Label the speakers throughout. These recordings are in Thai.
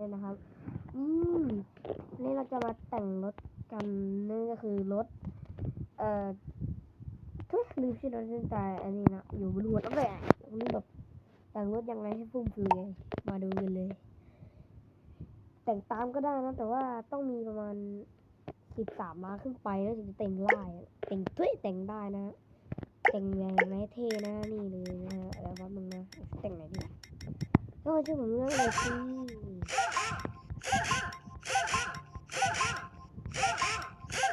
Speaker 1: เนี่ยนะครับ อืมนนี้เราจะมาแต่งรถกันนั่นก็คือรถ เอ่อทุกลืมชื่อรถจนตายอันนี้นะอยู่บนหัวตั้งแต่วันนี้แบบแต่งรถยังไงให้ฟุ่มเฟือยมาดูกันเลย แต่งตามก็ได้นะ แต่ว่าต้องมีประมาณสิบสามมาขึ้นไปแล้วถึงจะแต่งได้แต่งตุ้ยแต่งได้นะแต่งแรงไหมเท่นะนี่เลยนะฮะแล้วแป๊บนึงนะแต่งไหนดี ก็ช่วยผมเรื่องเลยสิ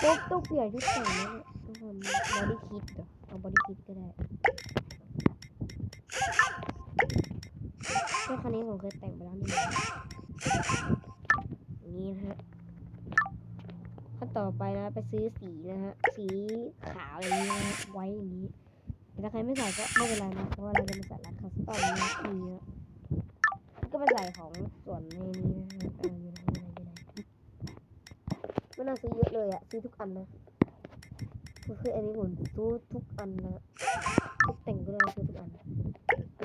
Speaker 1: ต้องต้องเปลี่ยนชุดแต่งนะทุกคนบอดี้คิดเหรอเอาบอดี้คิดก็ได้ก็คันนี้ผมเคยแต่งไปแล้วนี่ยนี้นะฮะขั้นต่อไปนะ ไปซื้อสีนะฮะ สีขาวอย่างนี้นะไว้อย่างนี้ แต่ถ้าใครไม่ใส่ก็ไม่เป็นไรนะ เพราะว่าเราจะมาใส่ร้าคัสตอมนะนี่นะ ก็ไปใส่ของส่วนในนี้นะเอออยู่ไหนอยู่ไหนอยู่ไหนไม่น่าซื้อเยอะเลยอะซื้อทุกอันนะก็คืออันนี้ผมซื้อทุกอันนะทุกแต่งก็ได้ซื้อทุกอัน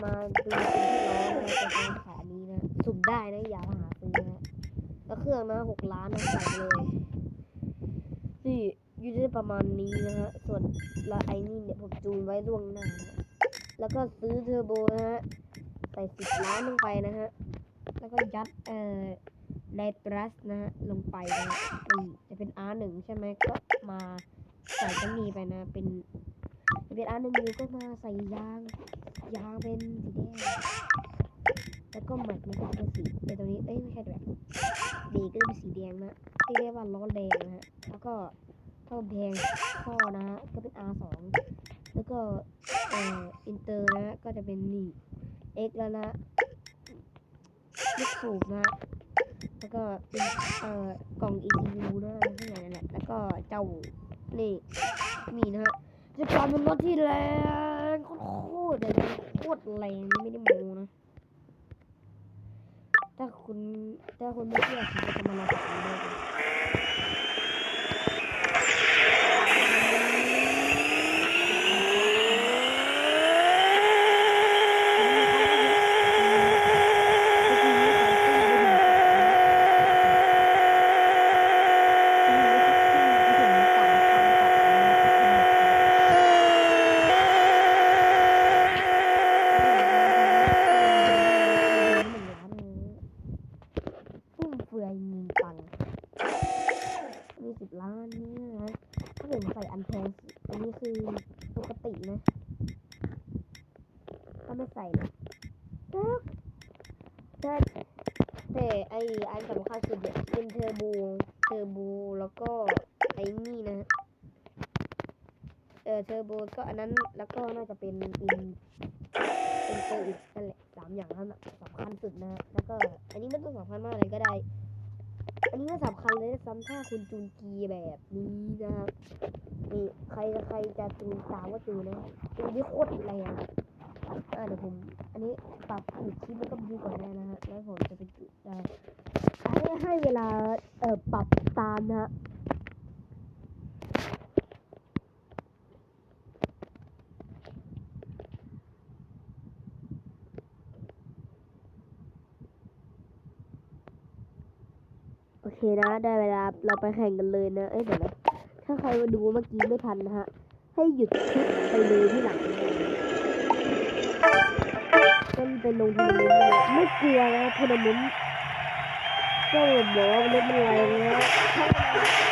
Speaker 1: มาดูที่ล้อนะจะเป็นขานี้นะสุ่มได้นะอย่าหาซื้อนะแล้วเครื่องนะหกล้านนะใส่เลยนี่อยู่ได้ประมาณนี้นะฮะ ส่วนละไอ้นี่เนี่ยผมจูนไว้ล่วงหน้านะแล้วก็ซื้อเทอร์โบนะฮะ ใส่สิบล้านลงไปนะฮะ แล้วก็ยัดเอ่อไนตรัสนะฮะลงไปนะนี่จะเป็น R1 ใช่ไหมก็มาใส่ตรงนี้ไปนะ เป็นเป็น R1 อยู่ก็มาใส่ยาง ยางเป็นสีแดง แล้วก็แม็กนี่ก็เป็นสีไอตัวนี้ เอ้ยไม่ใช่แบบดีก็เป็นสีแดงนะที่เรียกว่าล้อแดงนะฮะ แล้วก็ท่อแพงท่อนะฮะก็เป็น R2 แล้วก็เอ่ออินเตอร์นะฮะก็จะเป็นนี่ X แล้วนะลูกสูบนะ แล้วก็เป็นเอ่อกล่อง ECU นะอะไรทั้งอย่างนั่นแหละแล้วก็เจ้านี่นี่นะฮะจะกลายเป็นรถที่แรงโคตรๆเลยนะโคตรแรงนี่ไม่ได้โมนะถ้าคุณถ้าคุณไม่เชื่อคุณจะมาลองกับผมได้เลย ผมใส่อันแพงสุดอันนี้คือปกตินะ ถ้าไม่ใส่นะแต่แต่ไออันสำคัญสุดเนี่ยเป็นเทอร์โบเทอร์โบแล้วก็ไอนี่นะเออเทอร์โบก็อันนั้นแล้วก็น่าจะเป็นอินเป็นตอร์อีกนั่นแหละสามอย่างนั้นน่ะสำคัญสุดนะแล้วก็อันนี้ไม่ต้องสำคัญมากเลยก็ได้ อันนี้ก็สำคัญเลยด้วยซ้ำถ้าคุณจูนกีแบบนี้นะครับนี่ใครใครจะจูนตามก็จูนนะจูนที่โคตรแรงอ่าเดี๋ยวผม อันนี้ปรับอีกคลิปมันก็ดูก่อนได้นะฮะแล้วผมจะไปจูนได้ให้ให้เวลาเอ่อปรับตามนะฮะ โอ เคนะ ได้เวลาเราไปแข่งกันเลยนะ เอ้ยเดี๋ยวนะ ถ้าใครมาดูเมื่อกี้ไม่ทันนะฮะ ให้หยุดคลิปไปเลยที่หลังเลยต้นไปลงทัวร์นาเมนต์ไม่กลัวนะทัวร์นาเมนต์ก็บอกว่ามันไม่เป็นไรนะ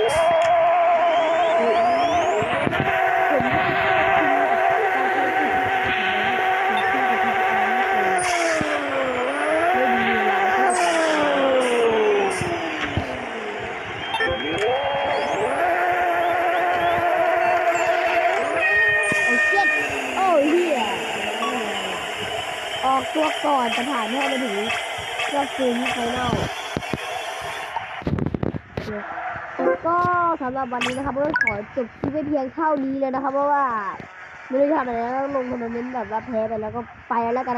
Speaker 1: ออกตัวก่อนจะผ่านให้มาถึงรอบซึมไฟนอลก็สำหรับวันนี้นะครับก็ขอจบคลิปไว้เพียงเท่านี้เลยนะครับ เพราะว่าไม่รู้จะทำอะไรแล้วลงทัวร์นาเมนต์แบบว่าแพ้ไปแล้วก็ไปแล้วกัน